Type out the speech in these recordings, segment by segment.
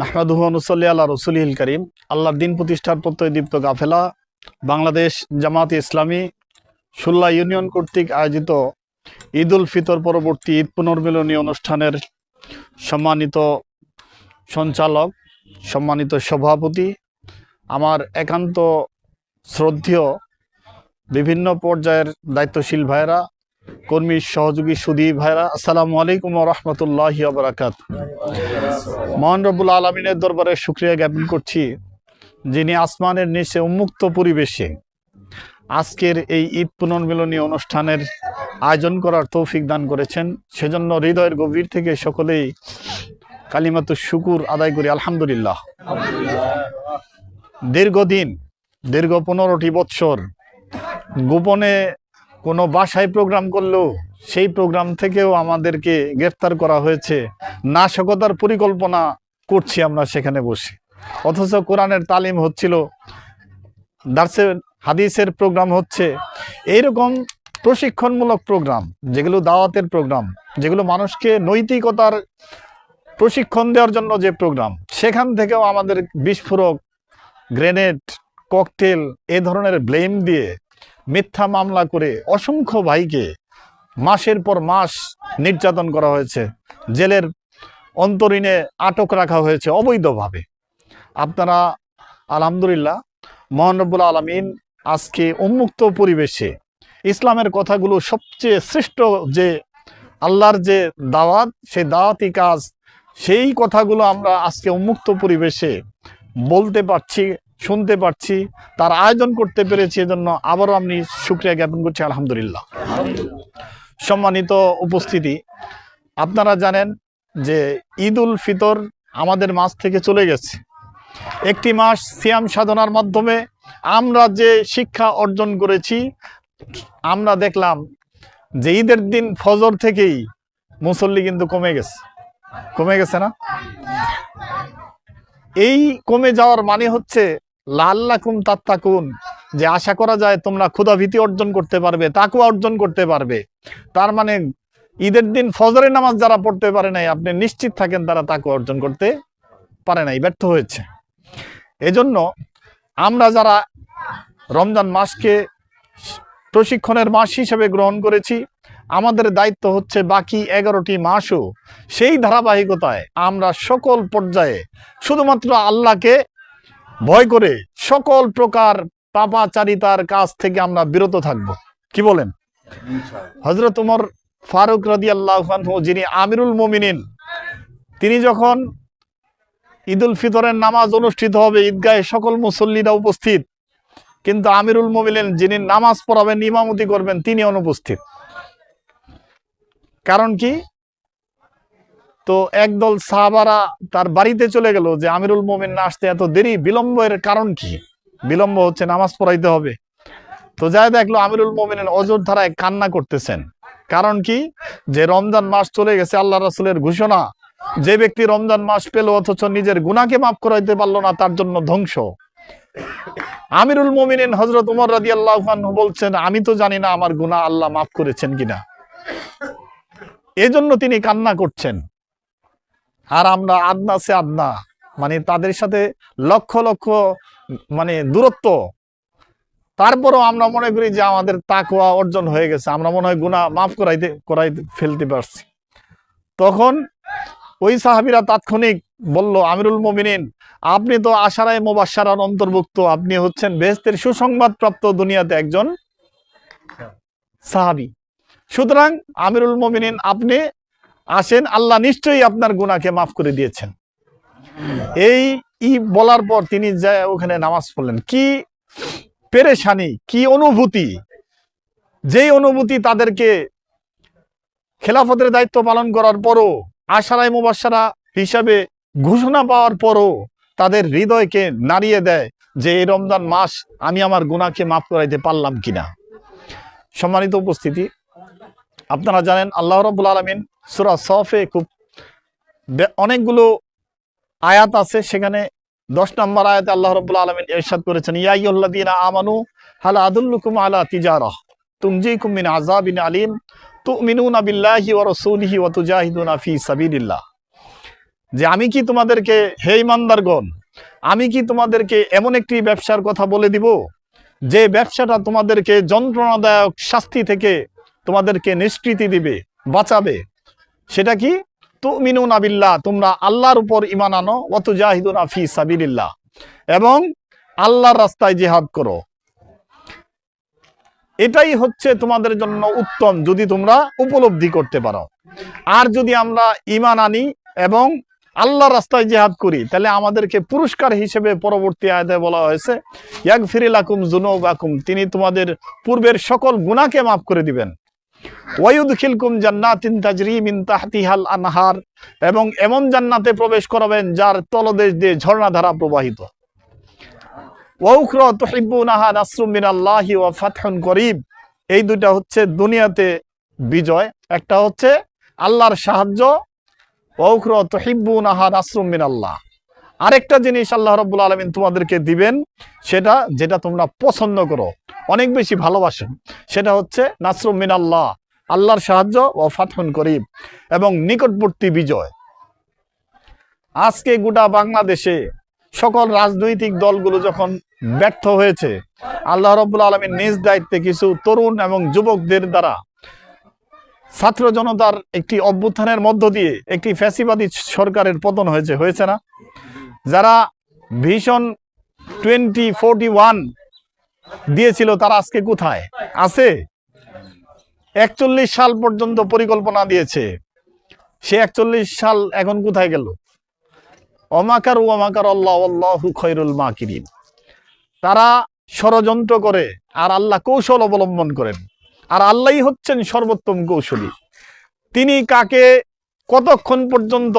মাহমুদুহনুসল্লি আল্লাহ রসুলিল করিম। আল্লাহর দিন প্রতিষ্ঠার প্রত্যয় দীপ্ত গাফেলা। বাংলাদেশ জামাত ইসলামী সুল্লা ইউনিয়ন কর্তৃক আয়োজিত ঈদ উল ফিতর পরবর্তী ঈদ পুনর্মিলনী অনুষ্ঠানের সম্মানিত সঞ্চালক, সম্মানিত সভাপতি, আমার একান্ত শ্রদ্ধেয় বিভিন্ন পর্যায়ের দায়িত্বশীল ভাইরা কর্মী সহযোগী সুদী ভাইরা, আসসালামু আলাইকুম রহমতুল্লাহ বারাকাত মহান রব্বুল আলমিনের দরবারে শুক্রিয়া জ্ঞাপন করছি, যিনি আসমানের নিচে উন্মুক্ত পরিবেশে আজকের এই ঈদ পুনর্মিলনী অনুষ্ঠানের আয়োজন করার তৌফিক দান করেছেন। সেজন্য হৃদয়ের গভীর থেকে সকলেই কালিমাত শুকুর আদায় করি, আলহামদুলিল্লাহ। দীর্ঘদিন, দীর্ঘ পনেরোটি বৎসর গোপনে কোনো বাসায় প্রোগ্রাম করলেও সেই প্রোগ্রাম থেকেও আমাদেরকে গ্রেফতার করা হয়েছে। নাশকতার পরিকল্পনা করছি আমরা সেখানে বসে। অথচ কোরআনের তালিম হচ্ছিল, দার্সে হাদিসের প্রোগ্রাম হচ্ছে। এইরকম প্রশিক্ষণমূলক প্রোগ্রাম যেগুলো দাওয়াতের প্রোগ্রাম যেগুলো মানুষকে নৈতিকতার প্রশিক্ষণ দেওয়ার জন্য যে প্রোগ্রাম সেখান থেকেও আমাদের বিস্ফোরক গ্রেনেড ককটেল এ ধরনের ব্লেম দিয়ে মিথ্যা মামলা করে অসংখ্য ভাইকে মাসের পর মাস নির্যাতন করা হয়েছে। জেলের অন্তরীণে আটক রাখা হয়েছে অবৈধভাবে। আপনারা, আলহামদুলিল্লাহ মহানবুল আলমিন আজকে উন্মুক্ত পরিবেশে ইসলামের কথাগুলো সবচেয়ে শ্রেষ্ঠ যে আল্লাহর যে দাওয়াত, সেই দাওয়াতি কাজ, সেই কথাগুলো আমরা আজকে উন্মুক্ত পরিবেশে বলতে পারছি। শুনতে পারছি, তার আয়োজন করতে পেরেছি এজন্য আবারও আমি শুক্রিয়া জ্ঞাপন করছি, আলহামদুলিল্লাহ। সম্মানিত উপস্থিতি, আপনারা জানেন যে ঈদ উল ফিতর আমাদের মাস থেকে চলে গেছে। একটি মাস সিয়াম সাধনার মাধ্যমে আমরা যে শিক্ষা অর্জন করেছি, আমরা দেখলাম যে ঈদের দিন ফজর থেকেই মুসল্লি কিন্তু কমে গেছে। কমে গেছে না? এই কমে যাওয়ার মানে হচ্ছে লাল্লাকুম তাত্তাকুন, যে আশা করা যায় তোমরা ক্ষুধা ভীতি অর্জন করতে পারবে, তাকুয়া অর্জন করতে পারবে। তার মানে ঈদের দিন ফজরের নামাজ যারা পড়তে পারে নাই, আপনি নিশ্চিত থাকেন তারা তাকুয়া অর্জন করতে পারে নাই, ব্যর্থ হয়েছে। এজন্য আমরা যারা রমজান মাসকে প্রশিক্ষণের মাস হিসেবে গ্রহণ করেছি, আমাদের দায়িত্ব হচ্ছে বাকি এগারোটি মাসও সেই ধারাবাহিকতায় আমরা সকল পর্যায়ে শুধুমাত্র আল্লাহকে ভয় করে সকল প্রকার পাপাচারিতার কাজ থেকে আমরা বিরত থাকব। কি বলেন? হজরত উমর ফারুক রাদি আল্লাহ যিনি আমিরুল মোমিনিন, তিনি যখন ঈদুল ফিতরের নামাজ অনুষ্ঠিত হবে, ঈদগাহে সকল মুসল্লিরা উপস্থিত। কিন্তু আমিরুল মোমিনিন, যিনি নামাজ পড়াবেন, ইমামতি করবেন তিনি অনুপস্থিত। কারণ কি? তো একদল সাহাবারা তার বাড়িতে চলে গেল যে, আমিরুল মোমিন না আসতে এত দেরি? বিলম্বের কারণ কি? বিলম্ব হচ্ছে, নামাজ পড়াইতে হবে। তো যাই দেখল, আমিরুল মোমিনের অজর ধারায় কান্না করতেছেন। কারণ কি? যে রমজান মাস চলে গেছে, আল্লাহ রাসুলের ঘোষণা, যে ব্যক্তি রমজান মাস পেল অথচ নিজের গুনাকে মাফ করাইতে পারল না, তার জন্য ধ্বংস। আমিরুল মোমিনিন হজরত উমর রাজি আল্লাহ বলছেন, আমি তো জানি না আমার গুনাহ আল্লাহ মাফ করেছেন কিনা। এজন্য তিনি কান্না করছেন। আর আমরা আদনা সে আদনা। মানে তাদের সাথে লক্ষ লক্ষ মানে দূরত্ব। তারপরও আমরা মনে করি যে আমাদের তাকওয়া অর্জন হয়ে গেছে। আমরা মনে হয় গুণা মাফ করাইতে, করাই ফেলতে পারছি। তখন ওই সাহাবিরা তাৎক্ষণিক বলল, আমিরুল মোমিনিন, আপনি তো আশারায় মোবাসারার অন্তর্ভুক্ত। আপনি হচ্ছেন বেহেস্তের সুসংবাদ প্রাপ্ত দুনিয়াতে একজন সাহাবি। সুতরাং আমিরুল মোমিনিন, আপনি আসেন, আল্লাহ নিশ্চয়ই আপনার গুনাকে মাফ করে দিয়েছেন। এই ই বলার পর তিনি যায় ওখানে নামাজ পড়লেন, কি পেরেশানি, কি অনুভূতি? যেই অনুভূতি তাদেরকে খেলাফতের দায়িত্ব পালন করার পরও, আশারায় মুবাসারা হিসাবে ঘোষণা পাওয়ার পরও তাদের হৃদয়কে নাড়িয়ে দেয় যে, এই রমজান মাস আমি আমার গুণাকে মাফ করাইতে পারলাম কিনা? সম্মানিত উপস্থিতি আপনারা জানেন আল্লাহ রব্বুল আলমিন সুরা সফে খুব অনেকগুলো আয়াত আছে। সেখানে দশ নম্বর আয়াতে আল্লাহ রব্বুল আলমিন এরশাদ করেছেন ইয়াইউল্লাদিনা আমানু, হালা আদুল্লুকুম আলা তিজারা, তুমজিকুম মিন আযাবিন আলিম, তুমিনুনা বিল্লাহি ওয়া রাসূলিহি ওয়া তুজাহিদুনা ফি সাবিলিল্লাহ। যে আমি কি তোমাদেরকে, হে ইমানদারগণ, আমি কি তোমাদেরকে এমন একটি ব্যবসার কথা বলে দিব, যে ব্যবসাটা তোমাদেরকে যন্ত্রণাদায়ক শাস্তি থেকে তোমাদেরকে নিষ্কৃতি দিবে, বাঁচাবে। সেটা কি? তুমিনুন আবিল্লাহ তোমরা আল্লাহর উপর ইমান আনো অত জাহিদুনা ফি সাবিলিল্লাহ। এবং আল্লাহর রাস্তায় জিহাদ করো। এটাই হচ্ছে তোমাদের জন্য উত্তম, যদি তোমরা উপলব্ধি করতে পারো। আর যদি আমরা ইমান আনি এবং আল্লাহর রাস্তায় জেহাদ করি, তাহলে আমাদেরকে পুরস্কার হিসেবে পরবর্তী আয়তে বলা হয়েছে ইয়াক ফিরিলাকুম জুনৌবাকুম তিনি তোমাদের পূর্বের সকল গুণাকে মাফ করে দিবেন। ওয়ায়ুদখিলকুম জান্নাতিন তাজরি মিন তাহতিহাল আনহার, এবং এমন জান্নাতে প্রবেশ করাবেন যার তলদেশ দিয়ে ঝর্ণাধারা প্রবাহিত। ওয়াউখরা তুহিব্বুনাহা নাসরুম মিনাল্লাহি ওয়া ফাতহুন করিব। এই দুইটা হচ্ছে দুনিয়াতে বিজয়, একটা হচ্ছে আল্লাহর সাহায্য। ওয়াউখরা তুহিব্বুনাহা নাসরুম মিনাল্লাহ। আরেকটা জিনিস আল্লাহ রাব্বুল আলামিন তোমাদেরকে দিবেন, সেটা যেটা তোমরা পছন্দ করো, অনেক বেশি ভালোবাসো, সেটা হচ্ছে নাসরুম মিনাল্লাহ, আল্লাহর সাহায্য ও ফাতহুন করিব এবং নিকটবর্তী বিজয়। আজকে গোটা বাংলাদেশে সকল রাজনৈতিক দলগুলো যখন ব্যর্থ হয়েছে, আল্লাহ রব্বুল আলমীর নিজ দায়িত্বে কিছু তরুণ এবং যুবকদের দ্বারা ছাত্র জনতার একটি অভ্যুত্থানের মধ্য দিয়ে একটি ফ্যাসিবাদী সরকারের পতন হয়েছে হয়েছে না? যারা ভীষণ টোয়েন্টি ফোরটি ওয়ান দিয়েছিল, তারা আজকে কোথায়? আছে। একচল্লিশ সাল পর্যন্ত পরিকল্পনা দিয়েছে। সে একচল্লিশ সাল এখন কোথায় গেল? অমাকার ও অমাকার আল্লাহ আল্লাহু খৈরুল মাকিরিন। তারা ষড়যন্ত্র করে, আর আল্লাহ কৌশল অবলম্বন করেন, আর আল্লাহই হচ্ছেন সর্বোত্তম কৌশলী। তিনি কাকে কতক্ষণ পর্যন্ত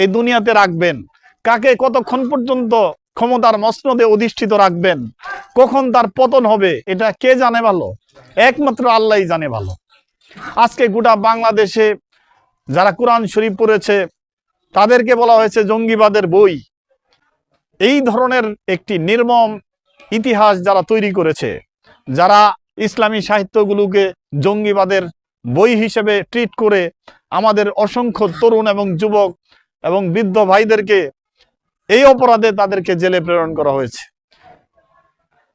এই দুনিয়াতে রাখবেন? কাকে কতক্ষণ পর্যন্ত ক্ষমতার মসনদে অধিষ্ঠিত রাখবেন? কখন তার পতন হবে? এটা কে জানে ভালো? একমাত্র আল্লাহই জানে ভালো। আজকে গোটা বাংলাদেশে যারা কোরআন শরীফ পড়েছে, তাদেরকে বলা হয়েছে জঙ্গিবাদের বই। এই ধরনের একটি নির্মম ইতিহাস যারা তৈরি করেছে, যারা ইসলামী সাহিত্যগুলোকে জঙ্গিবাদের বই হিসেবে ট্রিট করে আমাদের অসংখ্য তরুণ এবং যুবক এবং বৃদ্ধ ভাইদেরকে এই অপরাধে তাদেরকে জেলে প্রেরণ করা হয়েছে।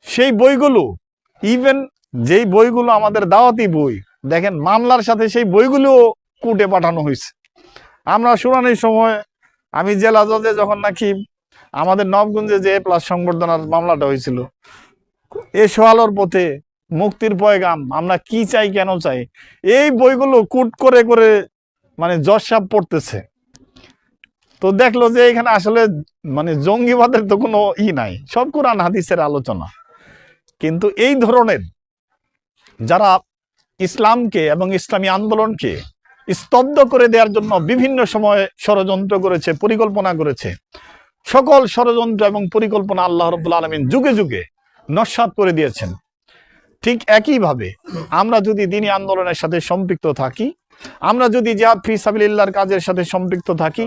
সেই বইগুলো ইভেন যেই বইগুলো আমাদের দাওয়াতি বই, দেখেন মামলার সাথে সেই বইগুলো কুটে পাঠানো হয়েছে। আমরা শুনানির সময়, আমি জেলা জজে যখন নাকি আমাদের নবগঞ্জে যে প্লাস সংবর্ধনার মামলাটা হয়েছিল, এ সোয়ালোর পথে মুক্তির পয়গাম, আমরা কি চাই, কেন চাই, এই বইগুলো কুট করে করে মানে জজ সাহেব পড়তেছে। তো দেখল যে এখানে আসলে মানে জঙ্গিবাদের তো কোনো ই নাই। সব কোরআন হাদিসের আলোচনা। কিন্তু এই ধরনের যারা ইসলামকে এবং ইসলামী আন্দোলনকে স্তব্ধ করে দেওয়ার জন্য বিভিন্ন সময়ে ষড়যন্ত্র করেছে, পরিকল্পনা করেছে, সকল ষড়যন্ত্র এবং পরিকল্পনা আল্লাহ রব্বুল আলমিন যুগে যুগে নস্বাত করে দিয়েছেন। ঠিক একইভাবে আমরা যদি দিনী আন্দোলনের সাথে সম্পৃক্ত থাকি আমরা যদি জিহাদ ফি সাবিলিল্লাহর কাজের সাথে সম্পৃক্ত থাকি,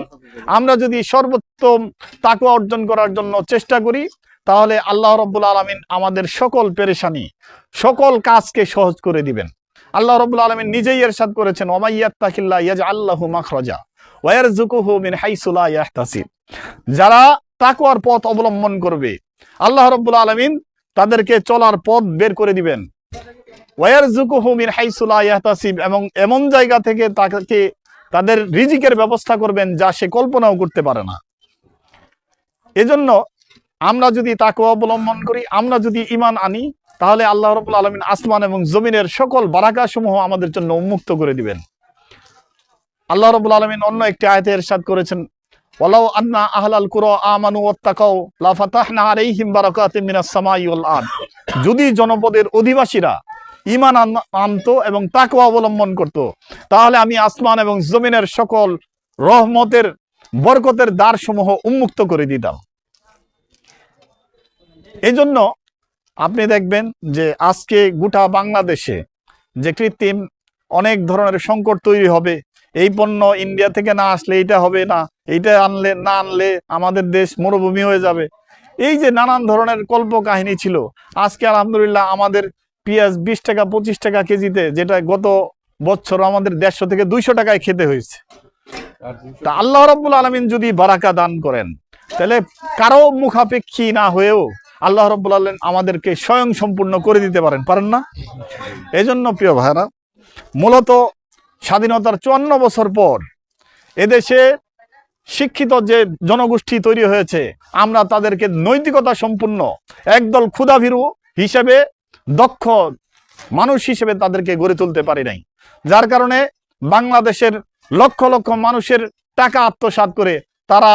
আমরা যদি সর্বোত্তম তাকুয়া অর্জন করার জন্য চেষ্টা করি, তাহলে আল্লাহ রব্বুল আলমিন আমাদের সকল পেরেশানি, সকল কাজকে সহজ করে দিবেন। আল্লাহ রব্বুল আলমিন নিজেই এরশাদ করেছেন ওমাইয়াত্তাকিল্লা ইয়াজ আল্লাহু মাখরাজা ওয়ারজুকুহু মিন হাইসু লা ইয়াহতাসিব যারা তাকওয়ার পথ অবলম্বন করবে, আল্লাহ রব্বুল আলমিন তাদেরকে চলার পথ বের করে দিবেন। ওয়ারজুকুহু মিন হাইসু লা ইয়াহতাসিব। এবং এমন জায়গা থেকে তাকে, তাদের রিজিকের ব্যবস্থা করবেন যা সে কল্পনাও করতে পারে না। এজন্য আমরা যদি তাকে অবলম্বন করি, আমরা যদি ইমান আনি, তাহলে আল্লাহ রবুল আলমিন আসমান এবং জমিনের সকল বারাকা সমূহ আমাদের জন্য উন্মুক্ত করে দিবেন। আল্লাহ রবুল আলমিন অন্য একটি আয়তে এরশাদ করেছেন আন্না আহলাল কুরা আমানু ওয়াত্তাকাউ, লা ফাতাহনা আলাইহিম বারাকাতিম মিনাস সামাই ওয়াল যদি জনপদের অধিবাসীরা আন- আনতো এবং তাকওয়া অবলম্বন করত। তাহলে আমি আসমান এবং জমিনের সকল রহমতের, বরকতের দ্বার সমূহ উন্মুক্ত করে দিতাম। এই জন্য আপনি দেখবেন যে আজকে গোটা বাংলাদেশে যে কৃত্রিম অনেক ধরনের সংকট তৈরি হবে, এই পণ্য ইন্ডিয়া থেকে না আসলে এইটা হবে না এইটা আনলে না আনলে আমাদের দেশ মরুভূমি হয়ে যাবে। এই যে নানান ধরনের কল্প কাহিনী ছিল, আজকে আলহামদুলিল্লাহ আমাদের পেঁয়াজ বিশ টাকা, পঁচিশ টাকা কেজিতে, যেটা গত বছর আমাদের দেড়শো থেকে দুইশো টাকায় খেতে হয়েছে। তা আল্লাহ রব্বুল আলমিন যদি বারাকা দান করেন, তাহলে কারও মুখাপেক্ষী না হয়েও আল্লাহ রব্বুল আলমিন আমাদেরকে স্বয়ং সম্পূর্ণ করে দিতে পারেন পারেন না? এই জন্য প্রিয় ভাইরা মূলত স্বাধীনতার চুয়ান্ন বছর পর এদেশে শিক্ষিত যে জনগোষ্ঠী তৈরি হয়েছে, আমরা তাদেরকে নৈতিকতা সম্পূর্ণ একদল ক্ষুধাভীরু হিসেবে দক্ষ মানুষ হিসেবে তাদেরকে গড়ে তুলতে পারি নাই। যার কারণে বাংলাদেশের লক্ষ লক্ষ মানুষের টাকা আত্মসাৎ করে তারা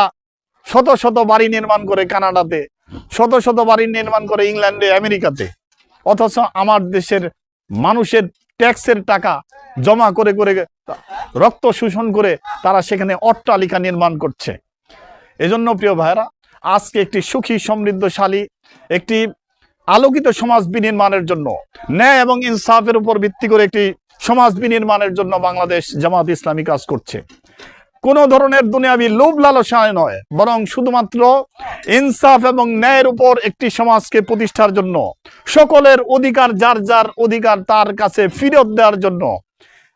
শত শত বাড়ি নির্মাণ করে কানাডাতে, শত শত বাড়ি নির্মাণ করে ইংল্যান্ডে, আমেরিকাতে। অথচ আমার দেশের মানুষের ট্যাক্সের টাকা জমা করে করে রক্ত শোষণ করে তারা সেখানে অট্টালিকা নির্মাণ করছে। এজন্য প্রিয় ভাইরা আজকে একটি সুখী সমৃদ্ধশালী, একটি আলোকিত সমাজ বিনির্মাণের জন্য। ন্যায় এবং ইনসাফের উপর ভিত্তি করে একটি সমাজ বিনির্মাণের জন্য বাংলাদেশ জামাত ইসলামী কাজ করছে। কোনো ধরনের দুনিয়াবি লোভ লালসায় নয়, বরং শুধুমাত্র ইনসাফ এবং ন্যায়ের উপর একটি সমাজকে প্রতিষ্ঠার জন্য, সকলের অধিকার যার যার অধিকার তার কাছে ফিরত দেওয়ার জন্য,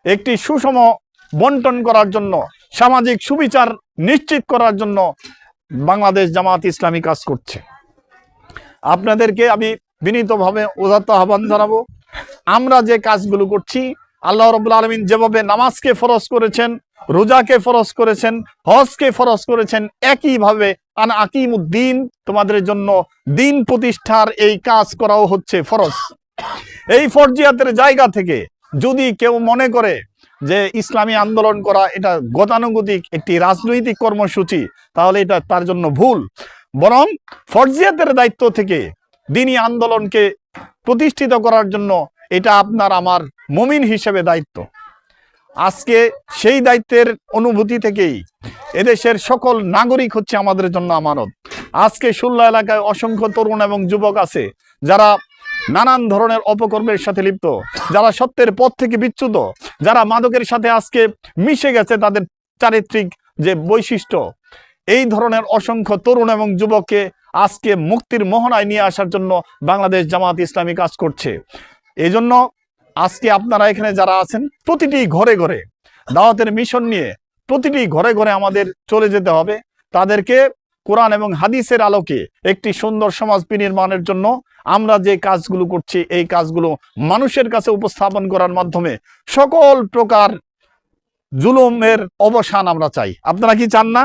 একটি সুষম বন্টন করার জন্য, সামাজিক সুবিচার নিশ্চিত করার জন্য বাংলাদেশ জামাত ইসলামী কাজ করছে। আপনাদেরকে আমি বিনীতভাবে উদাত্ত আহ্বান জানাব। আমরা যে কাজগুলো করছি, আল্লাহ রবুল্লা আলমিন যেভাবে নামাজকে ফরজ করেছেন, রোজাকে ফরজ করেছেন, হজকে ফরজ করেছেন, একইভাবে আন আকিমুদ্দিন, তোমাদের জন্য দিন প্রতিষ্ঠার এই কাজ করাও হচ্ছে ফরজ। এই ফরজিয়াতের জায়গা থেকে যদি কেউ মনে করে যে ইসলামী আন্দোলন করা এটা গতানুগতিক একটি রাজনৈতিক কর্মসূচি, তাহলে এটা তার জন্য ভুল। বরং ফরজিয়াতের দায়িত্ব থেকে দিনী আন্দোলনকে প্রতিষ্ঠিত করার জন্য এটা আপনার আমার মমিন হিসেবে দায়িত্ব। আজকে সেই দায়িত্বের অনুভূতি থেকেই এদেশের সকল নাগরিক হচ্ছে আমাদের জন্য আমানত। আজকে সুল্লা এলাকায় অসংখ্য তরুণ এবং যুবক আছে যারা নানান ধরনের অপকর্মের সাথে লিপ্ত, যারা সত্যের পথ থেকে বিচ্যুত, যারা মাদকের সাথে আজকে মিশে গেছে তাদের চারিত্রিক যে বৈশিষ্ট্য এই ধরনের অসংখ্য তরুণ এবং যুবককে আজকে মুক্তির মোহনায় নিয়ে আসার জন্য বাংলাদেশ জামাত ইসলামী কাজ করছে। এই জন্য আজকে আপনারা এখানে যারা আছেন, প্রতিটি ঘরে ঘরে দাওয়াতের মিশন নিয়ে প্রতিটি ঘরে ঘরে আমাদের চলে যেতে হবে। তাদেরকে কোরআন এবং হাদিসের আলোকে একটি সুন্দর সমাজ বিনির্মাণের জন্য আমরা যে কাজগুলো করছি, এই কাজগুলো মানুষের কাছে উপস্থাপন করার মাধ্যমে সকল প্রকার জুলুমের অবসান আমরা চাই। আপনারা কি চান না?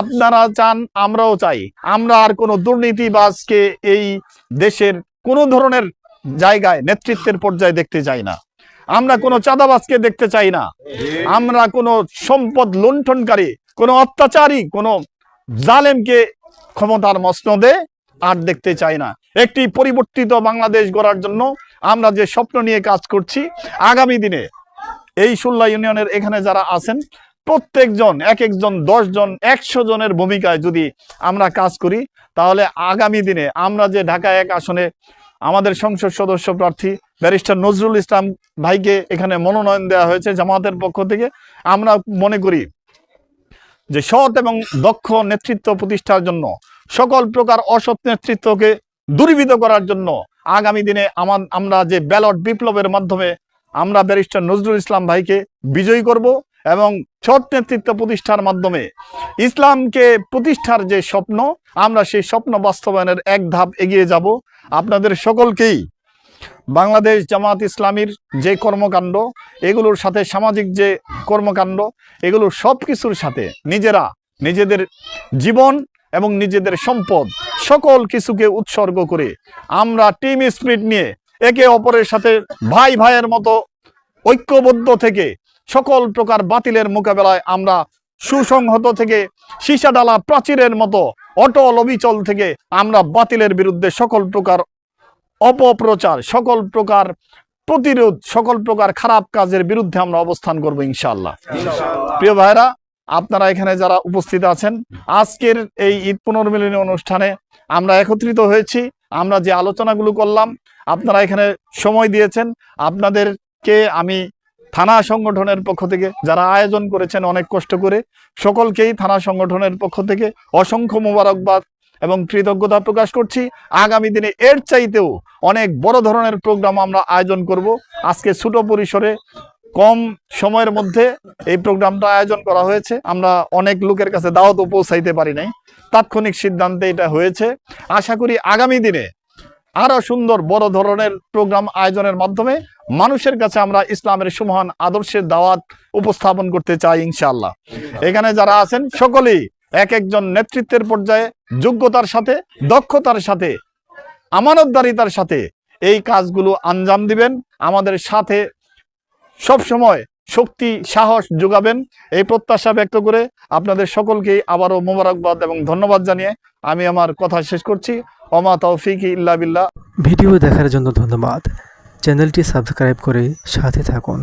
আপনারা চান আমরাও চাই। আমরা আর কোনো দুর্নীতিবাজকে এই দেশের কোনো ধরনের জায়গায় নেতৃত্বের পর্যায়ে দেখতে চাই না। আমরা কোনো চাঁদাবাজকে দেখতে চাই না। আমরা কোনো সম্পদ লুণ্ঠনকারী কোনো অত্যাচারী কোনো জালেমকে ক্ষমতার মসনদে আর দেখতে চাই না। একটি পরিবর্তিত বাংলাদেশ গড়ার জন্য আমরা যে স্বপ্ন নিয়ে কাজ করছি আগামী দিনে এই সুল্লা ইউনিয়নের এখানে যারা আছেন, প্রত্যেকজন, এক একজন জন একশো জনের ভূমিকায় যদি আমরা কাজ করি, তাহলে আগামী দিনে আমরা যে ঢাকা এক আসনে আমাদের সংসদ সদস্য প্রার্থী ব্যারিস্টার নজরুল ইসলাম ভাইকে এখানে মনোনয়ন দেওয়া হয়েছে জামাতের পক্ষ থেকে, আমরা মনে করি যে সৎ এবং দক্ষ নেতৃত্ব প্রতিষ্ঠার জন্য, সকল প্রকার অসৎ নেতৃত্বকে দূরীভূত করার জন্য আগামী দিনে আমার আমরা যে ব্যালট বিপ্লবের মাধ্যমে আমরা ব্যারিস্টার নজরুল ইসলাম ভাইকে বিজয়ী করব এবং সৎ নেতৃত্ব প্রতিষ্ঠার মাধ্যমে ইসলামকে প্রতিষ্ঠার যে স্বপ্ন, আমরা সেই স্বপ্ন বাস্তবায়নের এক ধাপ এগিয়ে যাব। আপনাদের সকলকেই বাংলাদেশ জামাত ইসলামীর যে কর্মকাণ্ড, এগুলোর সাথে সামাজিক যে কর্মকাণ্ড এগুলোর সব কিছুর সাথে নিজেরা নিজেদের জীবন এবং নিজেদের সম্পদ সকল কিছুকে উৎসর্গ করে আমরা টিম স্পিরিট নিয়ে একে অপরের সাথে ভাই ভাইয়ের মতো ঐক্যবদ্ধ থেকে সকল প্রকার বাতিলের মোকাবেলায় আমরা সুসংহত থেকে সীসাডালা প্রাচীরের মতো অটল অবিচল থেকে আমরা বাতিলের বিরুদ্ধে সকল প্রকার অপপ্রচার সকল প্রকার প্রতিরোধ সকল প্রকার খারাপ কাজের বিরুদ্ধে আমরা অবস্থান করব ইনশাআল্লাহ। প্রিয় ভাইরা আপনারা এখানে যারা উপস্থিত আছেন আজকের এই ঈদ পুনর্মিলনী অনুষ্ঠানে আমরা একত্রিত হয়েছি। আমরা যে আলোচনাগুলো করলাম, আপনারা এখানে সময় দিয়েছেন। আপনাদেরকে আমি থানা সংগঠনের পক্ষ থেকে যারা আয়োজন করেছেন অনেক কষ্ট করে, সকলকেই থানা সংগঠনের পক্ষ থেকে অসংখ্য মোবারকবাদ এবং কৃতজ্ঞতা প্রকাশ করছি। আগামী দিনে এর চাইতেও অনেক বড় ধরনের প্রোগ্রাম আমরা আয়োজন করব। আজকে ছোট পরিসরে কম সময়ের মধ্যে এই প্রোগ্রামটা আয়োজন করা হয়েছে। আমরা অনেক লোকের কাছে দাওয়াতও পৌঁছাইতে পারি নাই। তাৎক্ষণিক সিদ্ধান্তে এটা হয়েছে। আশা করি আগামী দিনে আরও সুন্দর বড় ধরনের প্রোগ্রাম আয়োজনের মাধ্যমে মানুষের কাছে আমরা ইসলামের সুমহান আদর্শের দাওয়াত উপস্থাপন করতে চাই ইনশাআল্লাহ। এখানে যারা আছেন, সকলেই এক একজন নেতৃত্বের পর্যায়ে যোগ্যতার সাথে, দক্ষতার সাথে, আমানতদারিতার সাথে এই কাজগুলো আঞ্জাম দিবেন। আমাদের সাথে সব সময় শক্তি, সাহস যোগাবেন। এই প্রত্যাশা ব্যক্ত করে আপনাদের সকলকে আবারও মোবারকবাদ এবং ধন্যবাদ জানিয়ে আমি আমার কথা শেষ করছি। অমা তৌফিক ইল্লা বিল্লাহ। ভিডিও দেখার জন্য ধন্যবাদ। চ্যানেলটি সাবস্ক্রাইব করে সাথে থাকুন।